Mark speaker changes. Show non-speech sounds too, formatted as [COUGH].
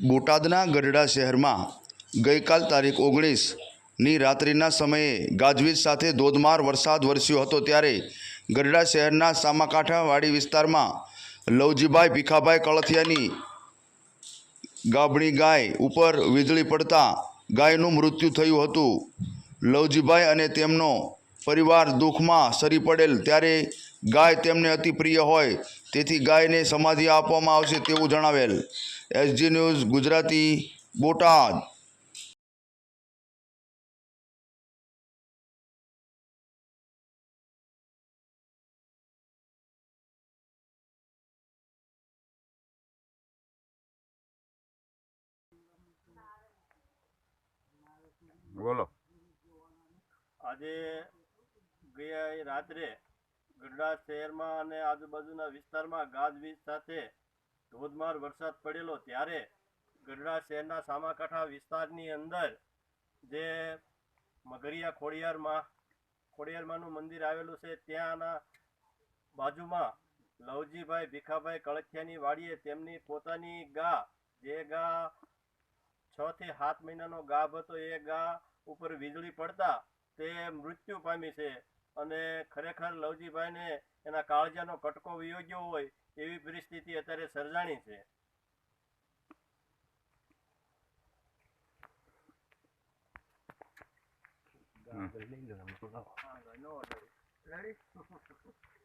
Speaker 1: બોટાદના ગઢડા શહેરમાં ગઈકાલ તારીખ ઓગણીસની રાત્રિના સમયે ગાજવીજ સાથે ધોધમાર વરસાદ વરસ્યો હતો ત્યારે ગઢડા શહેરના સામાકાંઠાવાડી વિસ્તારમાં લવજીભાઈ ભીખાભાઈ કળથિયાની ગાભણી ગાય ઉપર વીજળી પડતા ગાયનું મૃત્યુ થયું હતું. લવજીભાઈ અને તેમનો પરિવાર દુઃખમાં સરી પડેલ ત્યારે ગાય તેમને અતિ પ્રિય હોય તેથી ગાયને સમાધિ આપવામાં આવશે તેવું જણાવેલ. SG news Gujarati Botad.
Speaker 2: બોલો.
Speaker 3: આજે ગયા રાત્રે ગઢડા શહેરમાં અને આજુબાજુના વિસ્તારમાં ગાજવીજ સાથે ધોધમાર વરસાદ પડેલો ત્યારે ગઢડા શહેરના સામાકાંઠા વિસ્તારની અંદર જે મગરિયા ખોડિયારમાં, ખોડિયારમાંનું મંદિર આવેલું છે, ત્યાંના બાજુમાં લવજીભાઈ ભીખાભાઈ કળથિયાની વાડીએ તેમની પોતાની ગા, જે ગા છ થી સાત મહિનાનો ગાભ હતો, એ ગા ઉપર વીજળી પડતા તે મૃત્યુ પામી છે. અને ખરેખર લવજીભાઈને એના કાળજાનો કટકો વયો ગયો હોય એવી પરિસ્થિતિ અત્યારે સર્જાણી છે. [LAUGHS]